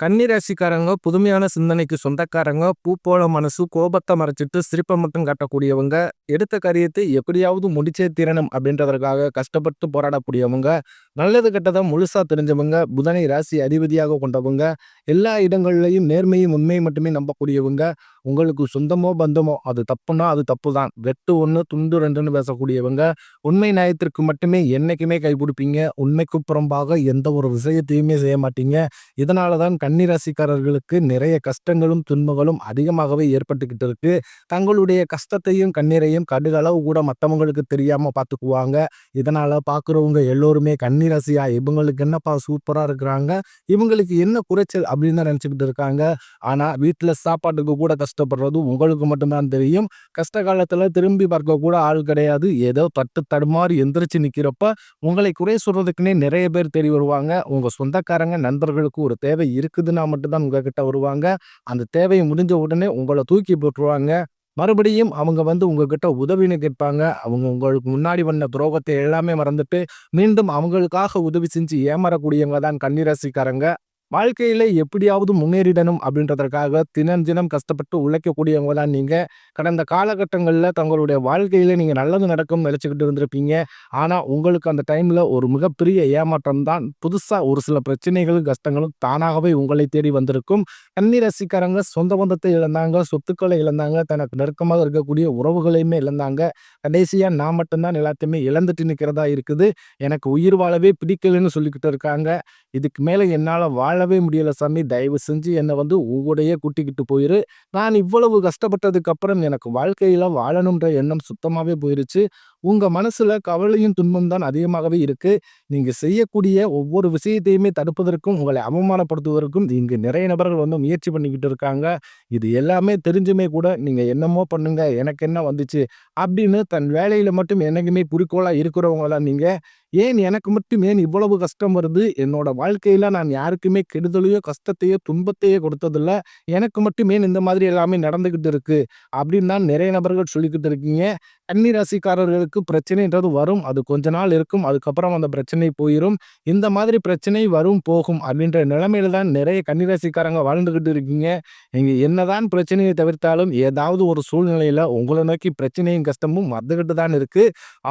கன்னிராசிக்காரங்க புதுமையான சிந்தனைக்கு சொந்தக்காரங்க பூ போல மனசு கோபத்தை மறைச்சிட்டு சிரிப்பை மட்டும் காட்டக்கூடியவங்க எடுத்த காரியத்தை எப்படியாவது முடிச்சே தீரணும் அப்படின்றதற்காக கஷ்டப்பட்டு போராடக்கூடியவங்க நல்லது கெட்டதை முழுசாக தெரிஞ்சவங்க புதனை ராசி அதிபதியாக கொண்டவங்க எல்லா இடங்கள்லையும் நேர்மையும் உண்மையை மட்டுமே நம்பக்கூடியவங்க உங்களுக்கு சொந்தமோ பந்தமோ அது தப்புனா அது தப்பு தான் வெட்டு ஒன்று துண்டு ரெண்டுன்னு பேசக்கூடியவங்க உண்மை நியாயத்திற்கு மட்டுமே என்றைக்குமே கைப்பிடிப்பீங்க. உண்மைக்கு புறம்பாக எந்த ஒரு விஷயத்தையுமே செய்ய மாட்டீங்க. இதனால தான் கன்னிராசிக்காரர்களுக்கு நிறைய கஷ்டங்களும் துன்பங்களும் அதிகமாகவே ஏற்பட்டுக்கிட்டு இருக்கு. தங்களுடைய கஷ்டத்தையும் கண்ணீரையும் கடுகளவு கூட மற்றவங்களுக்கு தெரியாமல் பார்த்துக்குவாங்க இதனால் பார்க்குறவங்க எல்லோருமே கன்னிராசியா இவங்களுக்கு என்னப்பா சூப்பராக இருக்கிறாங்க? இவங்களுக்கு என்ன குறைச்சல் அப்படின்னு தான் நினச்சிக்கிட்டு இருக்காங்க. ஆனால் வீட்டில் சாப்பாட்டுக்கு கூட கஷ்டப்படுறது உங்களுக்கு மட்டும்தான் தெரியும். கஷ்ட காலத்தில் திரும்பி பார்க்க கூட ஆள் கிடையாது. ஏதோ தட்டு தடுமாறி எந்திரிச்சு நிற்கிறப்ப உங்களை குறை சொல்றதுக்குன்னே நிறைய பேர் தேடி வருவாங்க. உங்கள் சொந்தக்காரங்க நண்பர்களுக்கு ஒரு தேவை இருக்குதுன்னா மட்டும்தான் உங்ககிட்ட வருவாங்க. அந்த தேவை முடிஞ்ச உடனே உங்களை தூக்கி போட்டுருவாங்க. மறுபடியும் அவங்க வந்து உங்ககிட்ட உதவின்னு கேட்பாங்க. அவங்க உங்களுக்கு முன்னாடி பண்ண துரோகத்தை எல்லாமே மறந்துட்டு மீண்டும் அவங்களுக்காக உதவி செஞ்சு ஏமாறக்கூடியவங்க தான் கன்னிராசிக்காரங்க. வாழ்க்கையில் எப்படியாவது முன்னேறிடணும் அப்படின்றதற்காக தினம் தினம் கஷ்டப்பட்டு உழைக்கக்கூடியவங்க தான் கடந்த காலகட்டங்களில் தங்களுடைய வாழ்க்கையில் நீங்கள் நல்லது நடக்கும் நினச்சிக்கிட்டு இருந்திருப்பீங்க. ஆனால் உங்களுக்கு அந்த டைமில் ஒரு மிகப்பெரிய ஏமாற்றம் தான். புதுசாக ஒரு சில பிரச்சனைகளும் கஷ்டங்களும் தானாகவே உங்களை தேடி வந்திருக்கும். கன்னி ரசிக்காரங்க சொந்த பந்தத்தை இழந்தாங்க சொத்துக்களை இழந்தாங்க தனக்கு நெருக்கமாக இருக்கக்கூடிய உறவுகளையுமே இழந்தாங்க. கடைசியாக நான் மட்டும்தான் எல்லாத்தையுமே இழந்துட்டு நிற்கிறதா இருக்குது. எனக்கு உயிர் வாழவே பிடிக்கலன்னு சொல்லிக்கிட்டு இருக்காங்க. இதுக்கு மேலே என்னால் வாழ வாழவே முடியல சாமி. தயவு செஞ்சு என்னை வந்து உங்களுடைய கூட்டிக்கிட்டு போயிரு. நான் இவ்வளவு கஷ்டப்பட்டதுக்கு அப்புறம் எனக்கு வாழ்க்கையில் வாழணுன்ற எண்ணம் சுத்தமாகவே போயிருச்சு. உங்கள் மனசில் கவலையும் துன்பம் தான் அதிகமாகவே இருக்குது நீங்கள் செய்யக்கூடிய ஒவ்வொரு விஷயத்தையுமே தடுப்பதற்கும் உங்களை அவமானப்படுத்துவதற்கும் இங்கு நிறைய நபர்கள் வந்து முயற்சி பண்ணிக்கிட்டு இருக்காங்க. இது எல்லாமே தெரிஞ்சுமே கூட நீங்கள் என்னமோ பண்ணுங்க எனக்கு என்ன வந்துச்சு? அப்படின்னு தன் வேலையில் மட்டும் என்னைக்குமே குறிக்கோளாக இருக்கிறவங்களாம் நீங்கள் ஏன் எனக்கு மட்டும் ஏன் இவ்வளவு கஷ்டம் வருது? என்னோட வாழ்க்கையில நான் யாருக்குமே கெடுதலையோ கஷ்டத்தையோ துன்பத்தையோ கொடுத்ததில்ல. எனக்கு மட்டும் ஏன் இந்த மாதிரி எல்லாமே நடந்துகிட்டு இருக்கு? அப்படின்னு தான் நிறைய நபர்கள் சொல்லிக்கிட்டு இருக்கீங்க. கன்னி ராசிக்காரர்களுக்கு பிரச்சனைன்றது வரும். அது கொஞ்ச நாள் இருக்கும். அதுக்கப்புறம் அந்த பிரச்சனை போயிடும் இந்த மாதிரி பிரச்சனை வரும் போகும் அப்படின்ற நிலைமையில தான் நிறைய கன்னிராசிக்காரங்க வாழ்ந்துகிட்டு இருக்கீங்க. நீங்க என்னதான் பிரச்சனையை தவிர்த்தாலும் ஏதாவது ஒரு சூழ்நிலையில உங்களை நோக்கி பிரச்சனையும் கஷ்டமும் வந்துகிட்டு தான் இருக்கு.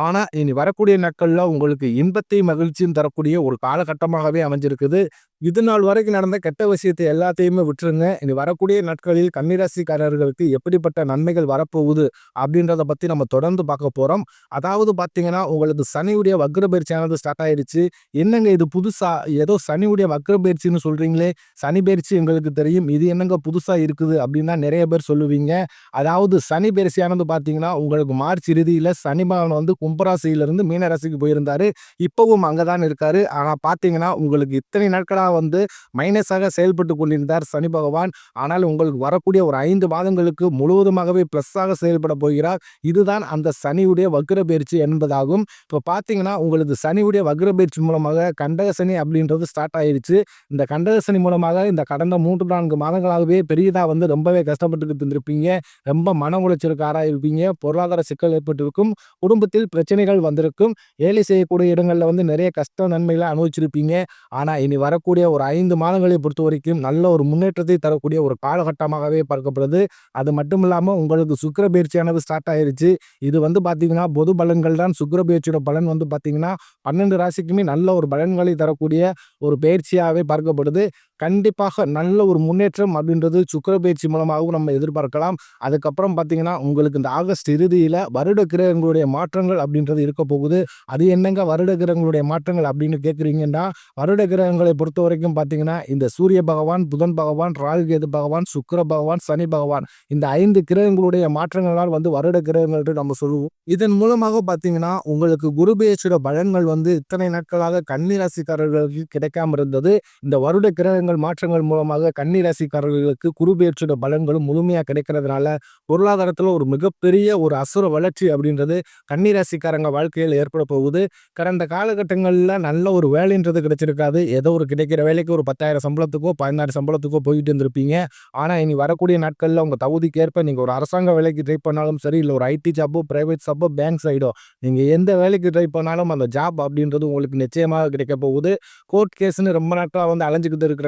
ஆனா இனி வரக்கூடிய நாட்கள்ல உங்களுக்கு இன்பத்தையும் மகிழ்ச்சியும் தரக்கூடிய ஒரு காலகட்டமாகவே அமைஞ்சிருக்குது. இது நாள் வரைக்கும் நடந்த கெட்ட விஷயத்தை எல்லாத்தையுமே விட்டுருங்க. இனி வரக்கூடிய நாட்களில் கன்னிராசிக்காரர்களுக்கு எப்படிப்பட்ட நன்மைகள் வரப்போகுது அப்படின்றத பற்றி நம்ம தொடர்ந்து பார்க்க போகிறோம் அதாவது பார்த்தீங்கன்னா உங்களுக்கு சனியுடைய வக்ரபயிற்சியானது ஸ்டார்ட் ஆயிடுச்சு என்னங்க இது புதுசாக ஏதோ சனியுடைய வக்ரபயிற்சின்னு பயிற்சின்னு சனி பயிற்சி எங்களுக்கு தெரியும். இது என்னங்க புதுசாக இருக்குது அப்படின்னா நிறைய பேர் சொல்லுவீங்க. அதாவது சனி பயிற்சியானது பார்த்தீங்கன்னா உங்களுக்கு மார்ச் இறுதியில் சனி பகவான் வந்து கும்பராசியிலிருந்து மீனராசிக்கு போயிருந்தார். இப்பவும் அங்கதான் இருக்காரு. ஆனால் பார்த்தீங்கன்னா உங்களுக்கு இத்தனை நாட்களாக வந்து மைனஸாக செயல்பட்டு கொண்டிருந்தார் சனி பகவான். ஆனால் உங்களுக்கு வரக்கூடிய ஒரு ஐந்து மாதங்களுக்கு முழுவதுமாகவே ப்ளஸ்ஸாக செயல்பட போகிறார். இதுதான் அந்த சனியுடைய வக்ர பயிற்சி என்பதாகும். இப்போ பார்த்தீங்கன்னா உங்களுக்கு சனியுடைய வக்ர பயிற்சி மூலமாக கண்டகசனி அப்படின்றது ஸ்டார்ட் ஆயிடுச்சு இந்த கண்டகசனி மூலமாக இந்த கடந்த மூன்று நான்கு மாதங்களாகவே பெரியதாக வந்து ரொம்பவே கஷ்டப்பட்டு இருந்திருப்பீங்க. ரொம்ப மன உளைச்சலுக்கு ஆராயிருப்பீங்க பொருளாதார சிக்கல் ஏற்பட்டிருக்கும். குடும்பத்தில் பிரச்சனைகள் வந்திருக்கும். வேலை செய்யக்கூடிய இடங்களில் வந்து நிறைய கஷ்ட நன்மைகளை அனுபவிச்சிருப்பீங்க. ஆனால் இனி வரக்கூடிய ஒரு ஐந்து மாதங்களை பொறுத்த வரைக்கும் நல்ல ஒரு முன்னேற்றத்தை தரக்கூடிய ஒரு காலகட்டமாகவே பார்க்கப்படுது. அது மட்டும் இல்லாமல் உங்களுக்கு சுக்கர பயிற்சியானது ஸ்டார்ட் ஆயிருச்சு. இது வந்து பார்த்தீங்கன்னா பொது பலன்கள் தான். சுக்கர பயிற்சியோட பலன் வந்து பார்த்தீங்கன்னா பன்னெண்டு ராசிக்குமே நல்ல ஒரு பலன்களை தரக்கூடிய ஒரு பயிற்சியாகவே பார்க்கப்படுது. கண்டிப்பாக நல்ல ஒரு முன்னேற்றம் அப்படின்றது சுக்கர பயிற்சி மூலமாகவும் நம்ம எதிர்பார்க்கலாம். அதுக்கப்புறம் பார்த்தீங்கன்னா உங்களுக்கு இந்த ஆகஸ்ட் இறுதியில் வருட கிரகங்களுடைய மாற்றங்கள் அப்படின்றது இருக்க போகுது. அது என்னங்க வருட கிரகங்களுடைய மாற்றங்கள் அப்படின்னு கேட்குறீங்கன்னா வருட கிரகங்களை பொறுத்த வரைக்கும் பார்த்தீங்கன்னா இந்த சூரிய பகவான் புதன் பகவான் ராகுகேது பகவான் சுக்கர பகவான் சனி பகவான் இந்த ஐந்து கிரகங்களுடைய மாற்றங்களால் வந்து வருட கிரகங்கள் நம்ம சொல்லுவோம். இதன் மூலமாக பார்த்தீங்கன்னா உங்களுக்கு குரு பயிற்சியோட பலன்கள் வந்து இத்தனை நாட்களாக கன்னிராசிக்காரர்களுக்கு கிடைக்காம இருந்தது. இந்த வருட கிரகங்கள் மாற்றங்கள் மாற்றங்கள் மூலமாக கன்னி ராசிக்காரர்களுக்கு குருபெயர்ச்சியோட பலன்களும் முழுமையாக கிடைக்கிறதுனால பொருளாதாரத்தில் ஒரு மிகப்பெரிய ஒரு அசுர வளர்ச்சி அப்படின்றது கன்னி ராசிக்காரங்க வாழ்க்கையில் ஏற்பட போகுது. கடந்த காலகட்டங்களில் நல்ல ஒரு வேலைன்றது கிடைச்சிருக்காது. ஏதோ ஒரு கிடைக்கிற வேலைக்கு ஒரு பத்தாயிரம் சம்பளத்துக்கோ பதினாறு சம்பளத்துக்கோ போயிட்டு இருந்திருப்பீங்க. ஆனால் இனி வரக்கூடிய நாட்களில் உங்கள் தகுதிக்கு ஏற்ப நீங்கள் ஒரு அரசாங்க வேலைக்கு ட்ரை பண்ணாலும் சரி இல்லை ஒரு ஐடி ஜாப்போ ப்ரைவேட் ஜாப்போ பேங்க் சைடோ நீங்கள் எந்த வேலைக்கு ட்ரை பண்ணாலும் அந்த ஜாப் அப்படின்றது உங்களுக்கு நிச்சயமாக கிடைக்க போகுது. கோர்ட் கேஸ்ன்னு ரொம்ப நாட்களாக வந்து அலைஞ்சிக்கிட்டு இருக்கிற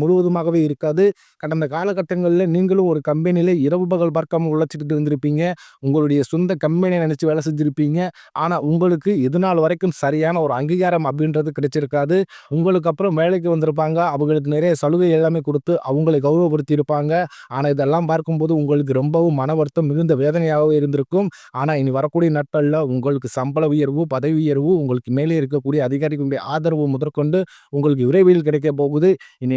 முழுவதுமாகவே இருக்காது. கடந்த காலகட்டங்களில் நீங்களும் ஒரு கம்பெனியில் இரவு பகல் பார்க்காம உழைச்சிக்கிட்டு இருந்திருப்பீங்க. உங்களுடைய சொந்த கம்பெனியை நினச்சி வேலை செஞ்சுருப்பீங்க. ஆனால் உங்களுக்கு இது நாள் வரைக்கும் சரியான ஒரு அங்கீகாரம் அப்படின்றது கிடைச்சிருக்காது. உங்களுக்கு அப்புறம் வேலைக்கு வந்திருப்பாங்க. அவங்களுக்கு நிறைய சலுகை எல்லாமே கொடுத்து அவங்களை கௌரவப்படுத்தி இருப்பாங்க ஆனால் இதெல்லாம் பார்க்கும்போது உங்களுக்கு ரொம்பவும் மன வருத்தம் மிகுந்த வேதனையாகவே இருந்திருக்கும். ஆனால் இனி வரக்கூடிய நாட்களில் உங்களுக்கு சம்பள உயர்வு பதவி உயர்வு உங்களுக்கு மேலே இருக்கக்கூடிய அதிகாரிகளுடைய ஆதரவு முதற்கொண்டு உங்களுக்கு விரைவில் கிடைக்க போகுது. இனி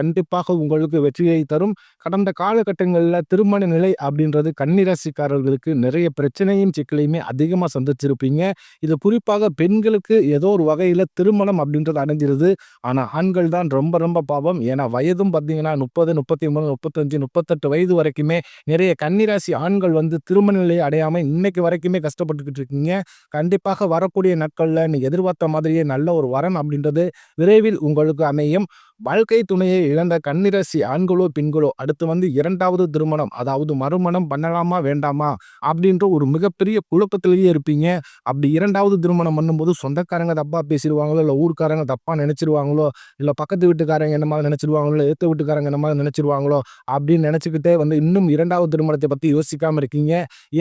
கண்டிப்பாக உங்களுக்கு வெற்றியை தரும். கடந்த காலகட்டங்களில் திருமண நிலை அப்படின்றது கன்னிராசிக்காரர்களுக்கு நிறைய பிரச்சனையும் சிக்கலையுமே அதிகமாக சந்திச்சிருப்பீங்க. இது குறிப்பாக பெண்களுக்கு ஏதோ ஒரு வகையில் திருமணம் அப்படின்றது அடைஞ்சிருது. ஆனால் ஆண்கள் தான் ரொம்ப ரொம்ப பாவம். ஏன்னா வயதும் பார்த்தீங்கன்னா முப்பது முப்பத்தி மூணு முப்பத்தஞ்சு முப்பத்தெட்டு வயது வரைக்குமே நிறைய கன்னிராசி ஆண்கள் வந்து திருமண நிலையை அடையாமல் இன்னைக்கு வரைக்குமே கஷ்டப்பட்டுக்கிட்டு இருக்கீங்க. கண்டிப்பாக வரக்கூடிய நாட்களில் நீ எதிர்பார்த்த மாதிரியே நல்ல ஒரு வரம் அப்படின்றது விரைவில் உங்களுக்கு அமையும். வாழ்க்கை துணையை இழந்த கண்ணிரசி ஆண்களோ பெண்களோ அடுத்து வந்து இரண்டாவது திருமணம் அதாவது மறுமணம் பண்ணலாமா வேண்டாமா அப்படின்ற ஒரு மிகப்பெரிய குழப்பத்திலேயே இருப்பீங்க. அப்படி இரண்டாவது திருமணம் பண்ணும்போது சொந்தக்காரங்க தப்பாக பேசிடுவாங்களோ இல்லை ஊர்க்காரங்க தப்பாக நினச்சிருவாங்களோ இல்லை பக்கத்து வீட்டுக்காரங்க என்ன மாதிரி நினச்சிருவாங்களோ இல்லை வீட்டுக்காரங்க என்ன மாதிரி நினச்சிருவாங்களோ அப்படின்னு நினச்சிக்கிட்டே வந்து இன்னும் இரண்டாவது திருமணத்தை பற்றி யோசிக்காமல் இருக்கீங்க.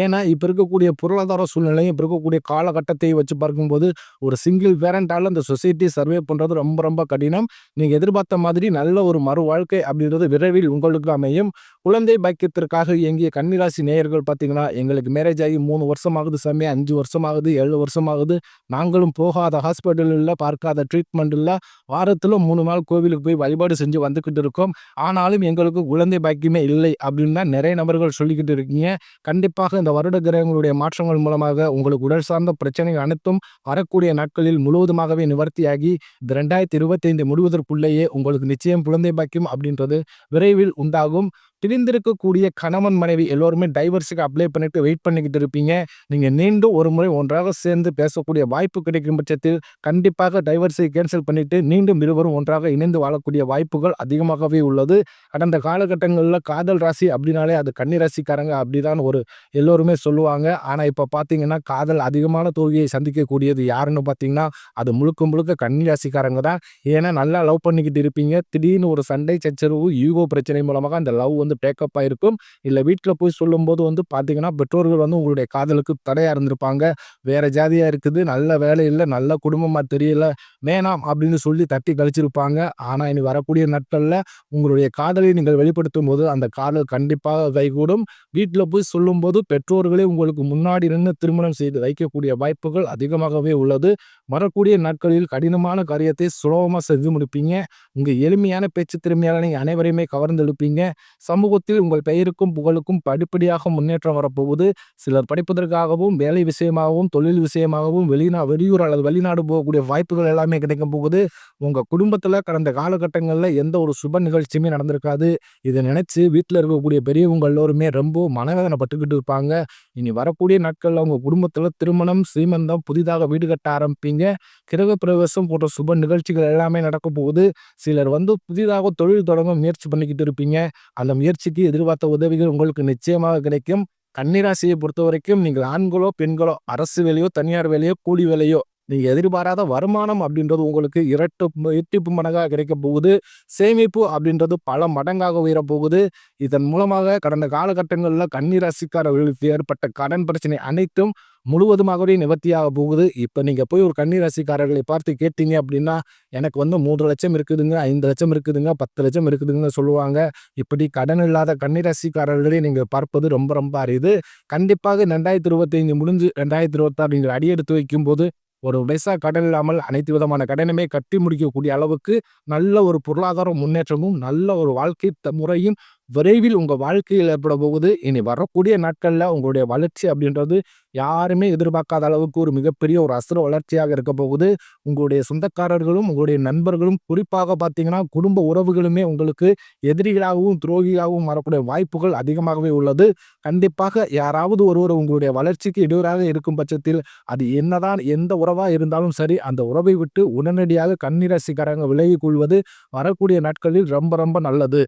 ஏன்னா இப்போ இருக்கக்கூடிய பொருளாதார சூழ்நிலையும் இப்போ இருக்கக்கூடிய காலகட்டத்தை வச்சு பார்க்கும்போது ஒரு சிங்கிள் பேரண்டால் இந்த சொசைட்டி சர்வே பண்ணுறது ரொம்ப ரொம்ப கடினம். நீங்கள் எதிர்பார்த்த மாதிரி நல்ல ஒரு மறு வாழ்க்கை அப்படின்றது விரைவில் உங்களுக்கு அமையும். குழந்தை பாக்கியத்திற்காக இயங்கிய கன்னிராசி நேயர்கள் பார்த்தீங்கன்னா எங்களுக்கு மேரேஜ் ஆகி மூணு வருஷம் ஆகுது அஞ்சு வருஷம் ஆகுது ஏழு வருஷம் ஆகுது நாங்களும் போகாத ஹாஸ்பிட்டல் இல்லை பார்க்காத ட்ரீட்மெண்ட் இல்லை. வாரத்தில் மூணு நாள் கோவிலுக்கு போய் வழிபாடு செஞ்சு வந்துக்கிட்டு இருக்கோம். ஆனாலும் எங்களுக்கு குழந்தை பாக்கியமே இல்லை அப்படின்னு தான் நிறைய நபர்கள் சொல்லிக்கிட்டு இருக்கீங்க. கண்டிப்பாக இந்த வருட கிரகங்களுடைய மாற்றங்கள் மூலமாக உங்களுக்கு உடல் சார்ந்த பிரச்சனைகள் அனைத்தும் வரக்கூடிய நாட்களில் முழுவதுமாகவே நிவர்த்தியாகி இந்த ரெண்டாயிரத்தி இருபத்தைந்து முடிவதற்குள்ளேயே உங்களுக்கு நிச்சயம் குழந்தை பாக்கியம் அப்படின்றது விரைவில் உண்டாகும். பிரிந்திருக்கக்கூடிய கணவன் மனைவி எல்லோருமே டைவர்ஸுக்கு அப்ளை பண்ணிட்டு வெயிட் பண்ணிக்கிட்டு இருப்பீங்க. நீங்கள் மீண்டும் ஒரு முறை ஒன்றாக சேர்ந்து பேசக்கூடிய வாய்ப்பு கிடைக்கும் பட்சத்தில் கண்டிப்பாக டைவர்ஸை கேன்சல் பண்ணிட்டு மீண்டும் இருவரும் ஒன்றாக இணைந்து வாழக்கூடிய வாய்ப்புகள் அதிகமாகவே உள்ளது. கடந்த காலகட்டங்களில் காதல் ராசி அப்படின்னாலே அது கன்னி ராசிக்காரங்க அப்படிதான் ஒரு எல்லோருமே சொல்லுவாங்க. ஆனால் இப்போ பார்த்தீங்கன்னா காதல் அதிகமான தோல்வியை சந்திக்கக்கூடியது யாருன்னு பார்த்தீங்கன்னா அது முழுக்க முழுக்க கன்னி ராசிக்காரங்க தான். ஏன்னா நல்லா லவ் பண்ணிக்கிட்டு இருப்பீங்க. திடீர்னு ஒரு சண்டை சச்சரவு ஈகோ பிரச்சனை மூலமாக அந்த லவ் வந்து பேக்கப் ஆகிருக்கும் இல்லை வீட்டில் போய் சொல்லும்போது வந்து பார்த்தீங்கன்னா பெற்றோர்கள் வந்து உங்களுடைய காதலுக்கு தடையாக இருந்திருப்பாங்க. வேறு ஜாதியாக இருக்குது நல்ல வேலை இல்லை நல்ல குடும்பமாக தெரியல வேணாம் அப்படின்னு சொல்லி தட்டி கழிச்சிருப்பாங்க. ஆனால் இனி வரக்கூடிய நாட்களில் உங்களுடைய காதலை நீங்கள் வெளிப்படுத்தும் போது அந்த காதல் கண்டிப்பாக கைகூடும். வீட்டில் போய் சொல்லும்போது பெற்றோர்களே உங்களுக்கு முன்னாடி நின்று திருமணம் செய்து வைக்கக்கூடிய வாய்ப்புகள் அதிகமாகவே உள்ளது. வரக்கூடிய நாட்களில் கடினமான காரியத்தை சுலபமாக செஞ்சு முடிப்பீங்க. உங்கள் எளிமையான பேச்சு திறமையால் நீங்கள் அனைவரையுமே கவர்ந்தெழுப்பீங்க சமூகத்தில் உங்கள் பெயருக்கும் புகழுக்கும் படிப்படியாக முன்னேற்றம் வரப்போகுது. சிலர் படிப்பதற்காகவும் வேலை விஷயமாகவும் தொழில் விஷயமாகவும் வெளிநா வெளியூர் அல்லது வெளிநாடு போகக்கூடிய வாய்ப்புகள் எல்லாமே கிடைக்கும் போகுது. உங்கள் குடும்பத்தில் கடந்த காலகட்டங்களில் எந்த ஒரு சுப நிகழ்ச்சியுமே நடந்திருக்காது. இதை நினச்சி வீட்டில் இருக்கக்கூடிய பெரியவங்க எல்லோருமே ரொம்ப மனவேதனைப்பட்டுக்கிட்டு இருப்பாங்க. இனி வரக்கூடிய நாட்களில் உங்கள் குடும்பத்தில் திருமணம் சீமந்தம் புதிதாக வீடு கட்ட ஆரம்பிப்பீங்க. கிரக பிரவேசம் போன்ற சுப நிகழ்ச்சிகள் எல்லாமே நடக்க போகுது. சிலர் வந்து புதிதாக தொழில் தொடங்க முயற்சி பண்ணிக்கிட்டு இருப்பீங்க. அந்த முயற்சிக்கு எதிர்பார்த்த உதவிகள் உங்களுக்கு நிச்சயமாக கிடைக்கும். கன்னிராசியை பொறுத்த வரைக்கும் நீங்கள் ஆண்களோ பெண்களோ அரசு வேலையோ தனியார் வேலையோ கூலி வேலையோ நீங்கள் எதிர்பாராத வருமானம் அப்படின்றது உங்களுக்கு இரட்டு இரட்டிப்பு மடங்காக கிடைக்க போகுது. சேமிப்பு அப்படின்றது பல மடங்காக உயரப் போகுது. இதன் மூலமாக கடந்த காலகட்டங்களில் கன்னிராசிக்காரர்களுக்கு ஏற்பட்ட கடன் பிரச்சனை அனைத்தும் முழுவதுமாகவே நிவர்த்தியாக போகுது. இப்போ நீங்கள் போய் ஒரு கன்னி ராசிக்காரர்களை பார்த்து கேட்டீங்க அப்படின்னா, எனக்கு வந்து 3,00,000 இருக்குதுங்க, ஐந்து லட்சம் இருக்குதுங்க, பத்து லட்சம் இருக்குதுங்கன்னு சொல்லுவாங்க. இப்படி கடன் இல்லாத கன்னி ராசிக்காரர்களே நீங்கள் பார்ப்பது ரொம்ப ரொம்ப அரியுது கண்டிப்பாக 2025 முடிஞ்சு ரெண்டாயிரத்தி இருபத்தாறு நீங்கள் அடியெடுத்து வைக்கும்போது, ஒரு பைசா கடன் இல்லாமல் அனைத்து விதமான கடனுமே கட்டி முடிக்கக்கூடிய அளவுக்கு நல்ல ஒரு பொருளாதார முன்னேற்றமும், நல்ல ஒரு வாழ்க்கை த முறையும் விரைவில் உங்கள் வாழ்க்கையில் ஏற்பட போகுது. இனி வரக்கூடிய நாட்களில் உங்களுடைய வளர்ச்சி அப்படின்றது யாருமே எதிர்பார்க்காத அளவுக்கு ஒரு மிகப்பெரிய ஒரு அசுர வளர்ச்சியாக இருக்க போகுது. உங்களுடைய சொந்தக்காரர்களும், உங்களுடைய நண்பர்களும், குறிப்பாக பார்த்தீங்கன்னா, குடும்ப உறவுகளுமே உங்களுக்கு எதிரிகளாகவும், துரோகியாகவும் வரக்கூடிய வாய்ப்புகள் அதிகமாகவே உள்ளது. கண்டிப்பாக யாராவது ஒருவர் உங்களுடைய வளர்ச்சிக்கு இடையூறாக இருக்கும் பட்சத்தில், அது என்னதான் எந்த உறவாக இருந்தாலும் சரி, அந்த உறவை விட்டு உடனடியாக கண்ணீரசிக்காரங்க விலகிக் கொள்வது வரக்கூடிய நாட்களில் ரொம்ப ரொம்ப நல்லது.